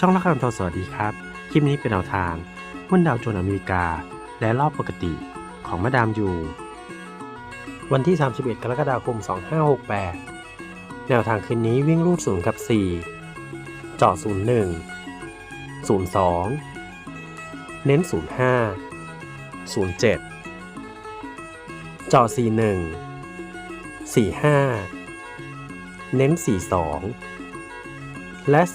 ช่องละครทอสวัสดีครับ คลิปนี้เป็นแนวทางหุ้นดาวโจนส์อเมริกา และรอบปกติของมาดามยู วันที่ 31 กรกฎาคม 2568 แนวทางคืนนี้วิ่งรูด0กับ 4 เจาะ 01 02 เน้น 05 07 เจาะ 41 45 เน้น 42 และ 47